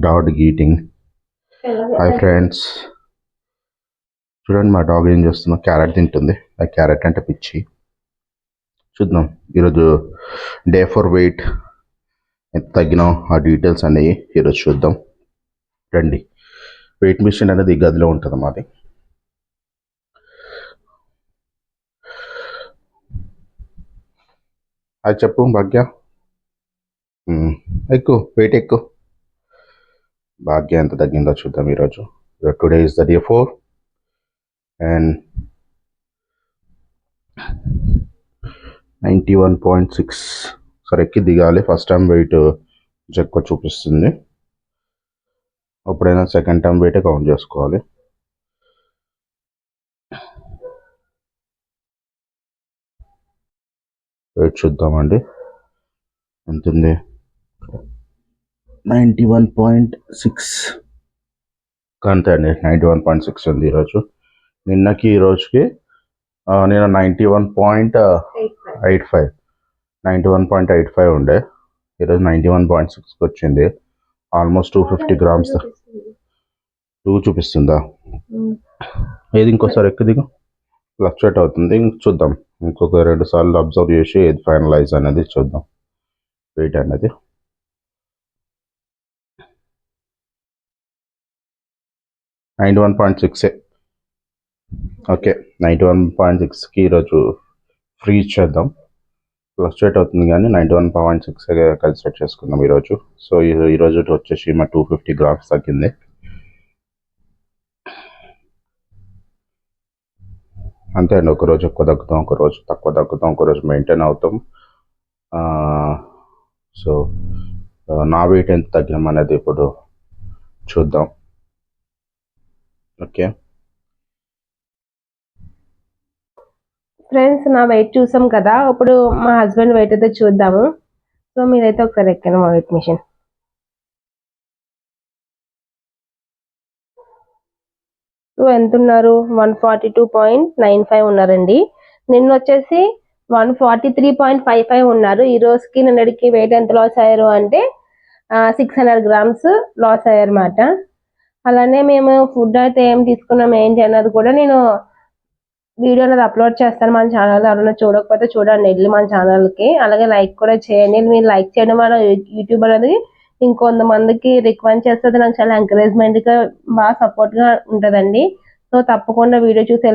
Dog eating hi friends చూడండి మా dog ఏం చేస్తున్నా క్యారెట్ తింటుంది. ఆ క్యారెట్ అంటే పిచ్చి. చూద్దాం. ఈరోజు డే ఫోర్ వెయిట్ ఎంత తగ్గినా ఆ డీటెయిల్స్ అనేవి ఈరోజు చూద్దాం. రండి. వెయిట్ మిషన్ అనేది గదిలో ఉంటుంది మాది. అది చెప్పు భాగ్య. ఎక్కువ వెయిట్ ఎక్కువ భాగ్య ఎంత తగ్గిందో చూద్దాం ఈరోజు. Today is the day four and ninety one point six సరే ఎక్కి దిగాలి. ఫస్ట్ టైం వెయిట్ ఎక్కువ చూపిస్తుంది. ఎప్పుడైనా సెకండ్ టైం వెయిట్ కౌంట్ చేసుకోవాలి. వెయిట్ చూద్దామండి. ఎంత ఉంది నైంటీ వన్ పాయింట్ సిక్స్. అంతే అండి నైంటీ వన్ పాయింట్ సిక్స్ ఉంది ఈరోజు. నిన్నకి ఈ రోజుకి ఆ, నేను ninety one point eight five. Ninety one point eight five ఉండే. ఈరోజు నైంటీ వన్ పాయింట్ సిక్స్కి వచ్చింది. Almost two fifty grams two చూపిస్తుందా? ఏది ఇంకోసారి ఎక్కువ దిగు? ఫ్లక్చుయేట్ అవుతుంది. ఇంక చూద్దాం. ఇంకొక రెండు సార్లు అబ్జర్వ్ చేసి ఏది ఫైనలైజ్ అనేది చూద్దాం. వెయిట్ అనేది. నైంటీ వన్ పాయింట్ సిక్సే ఓకే నైంటీ వన్ పాయింట్ సిక్స్కి ఈరోజు ఫ్రీ ఇచ్చేద్దాం. ఫ్లక్చుయేట్ అవుతుంది కానీ ninety one point six consider చేసుకుందాం ఈరోజు. సో ఈ ఈరోజు వచ్చేసి మా టూ ఫిఫ్టీ గ్రామ్స్ తగ్గింది. అంతే అండి ఒక రోజు ఎక్కువ తగ్గుతాం ఒక రోజు తక్కువ తగ్గుతాం ఒకరోజు మెయింటైన్ అవుతాం. సో నా వెయిట్ ఎంత తగ్గినాం అనేది ఇప్పుడు చూద్దాం. ఓకే. ఫ్రెండ్స్ నా వెయిట్ చూసాం కదా ఇప్పుడు మా హస్బెండ్ వెయిట్ అయితే చూద్దాము. సో మీరైతే ఒకసారి ఎక్కాను మా వెయిట్ మిషన్ సో ఎంత ఉన్నారు? One forty two point nine five ఉన్నారండి. నిన్న వచ్చేసి one forty three point five five ఉన్నారు. ఈ రోజుకి నిన్నటికి వెయిట్ ఎంత లాస్ అయ్యారు అంటే సిక్స్ హండ్రెడ్ గ్రామ్స్ లాస్ అయ్యారు అన్నమాట అలానే మేము ఫుడ్ అయితే ఏం తీసుకున్నాం ఏంటి అన్నది కూడా నేను వీడియో అనేది అప్లోడ్ చేస్తాను మన ఛానల్ ఎవరైనా చూడకపోతే చూడండి వెళ్ళి మన ఛానల్కి. అలాగే లైక్ కూడా చేయండి. మీరు లైక్ చేయడం వల్ల యూట్యూబ్ అనేది ఇంకొంతమందికి రికమెండ్ చేస్తే నాకు చాలా ఎంకరేజ్మెంట్గా బాగా సపోర్ట్గా ఉంటదండి. సో తప్పకుండా వీడియో చూసి వెళ్ళి